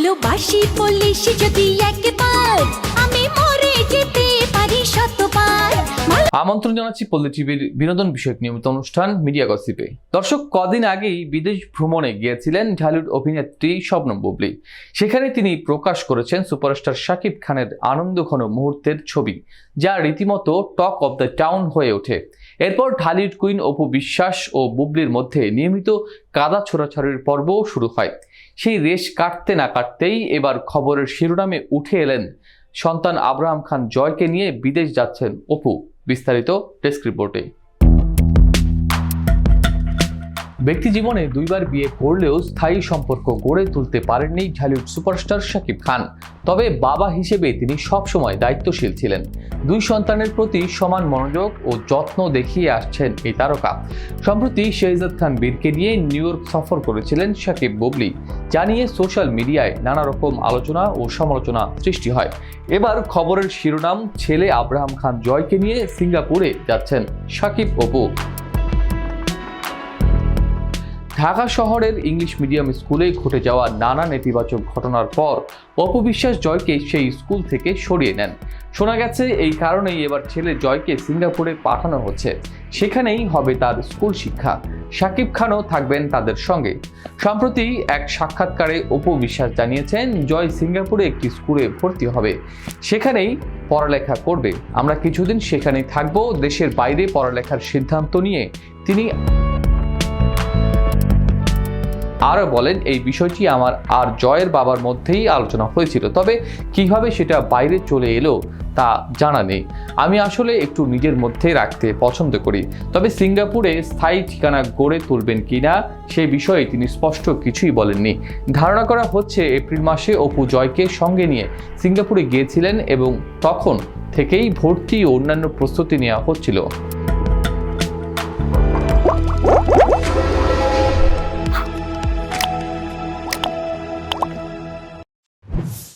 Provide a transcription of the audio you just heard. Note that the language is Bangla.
ভালোবাসি পুলিশ যদি একবার, আমি মরে যেতে পারি শতবার। আমন্ত্রণ জানাচ্ছি পল্লী টিভির বিনোদন বিষয়ক নিয়মিত অনুষ্ঠান মিডিয়া গসিপে। দর্শক, কদিন আগেই বিদেশ ভ্রমণে গিয়েছিলেন ঢালিউড অভিনেত্রী শবনম বুবলি। সেখানে তিনি প্রকাশ করেছেন সুপারস্টার শাকিব খানের আনন্দঘন মুহূর্তের ছবি, যা রীতিমতো টক অব দ্য টাউন হয়ে ওঠে। এরপর ঢালিউড কুইন অপু বিশ্বাস ও বুবলির মধ্যে নিয়মিত কাদা ছোড়াছড়ির পর্বও শুরু হয়। সেই রেশ কাটতে না কাটতেই এবার খবরের শিরোনামে উঠে এলেন সন্তান আব্রাহাম খান জয়কে নিয়ে বিদেশ যাচ্ছেন অপু। বিস্তারিত ডেস্ক রিপোর্টে। ব্যক্তি জীবনে দুইবার বিয়ে করলেও স্থায়ী সম্পর্ক গড়ে তুলতে পারেননি ঢালিউড সুপারস্টার শাকিব খান। তবে বাবা হিসেবে তিনি সবসময় দায়িত্বশীল ছিলেন। দুই সন্তানের প্রতি সমান মনোযোগ ও যত্ন দেখিয়ে আসছেন এই তারকা। সম্প্রতি শেহজাদ খান বীরকে নিয়ে নিউ ইয়র্ক সফর করেছিলেন শাকিব বুবলি, যা নিয়ে সোশ্যাল মিডিয়ায় নানা রকম আলোচনা ও সমালোচনা সৃষ্টি হয়। এবার খবরের শিরোনাম, ছেলে আব্রাহাম খান জয়কে নিয়ে সিঙ্গাপুরে যাচ্ছেন শাকিব অপু। ঢাকা শহরের ইংলিশ মিডিয়াম স্কুলে ঘটে যাওয়া নানা নেতিবাচক ঘটনার পর অপবিশ্বাস জয়কে সেই স্কুল থেকে সরিয়ে নেন। শোনা গেছে, এই কারণেই এবার ছেলে জয়কে সিঙ্গাপুরে পাঠানো হচ্ছে। সেখানেই হবে তার স্কুল শিক্ষা। শাকিব খানও থাকবেন তাদের সঙ্গে। সম্প্রতি এক সাক্ষাৎকারে অপু বিশ্বাস জানিয়েছেন, জয় সিঙ্গাপুরে একটি স্কুলে ভর্তি হবে। সেখানেই পড়ালেখা করবে। আমরা কিছুদিন সেখানেই থাকব। দেশের বাইরে পড়ালেখার সিদ্ধান্ত নিয়ে তিনি আরও বলেন, এই বিষয়টি আমার আর জয়ের বাবার মধ্যেই আলোচনা হয়েছিল। তবে কীভাবে সেটা বাইরে চলে এলো তা জানা নেই। আমি আসলে একটু নিজের মধ্যে রাখতে পছন্দ করি। তবে সিঙ্গাপুরে স্থায়ী ঠিকানা গড়ে তুলবেন কিনা সে বিষয়ে তিনি স্পষ্ট কিছুই বলেননি। ধারণা করা হচ্ছে, এপ্রিল মাসে অপু জয়কে সঙ্গে নিয়ে সিঙ্গাপুরে গিয়েছিলেন এবং তখন থেকেই ভর্তি ও অন্যান্য প্রস্তুতি নেওয়া হচ্ছিল।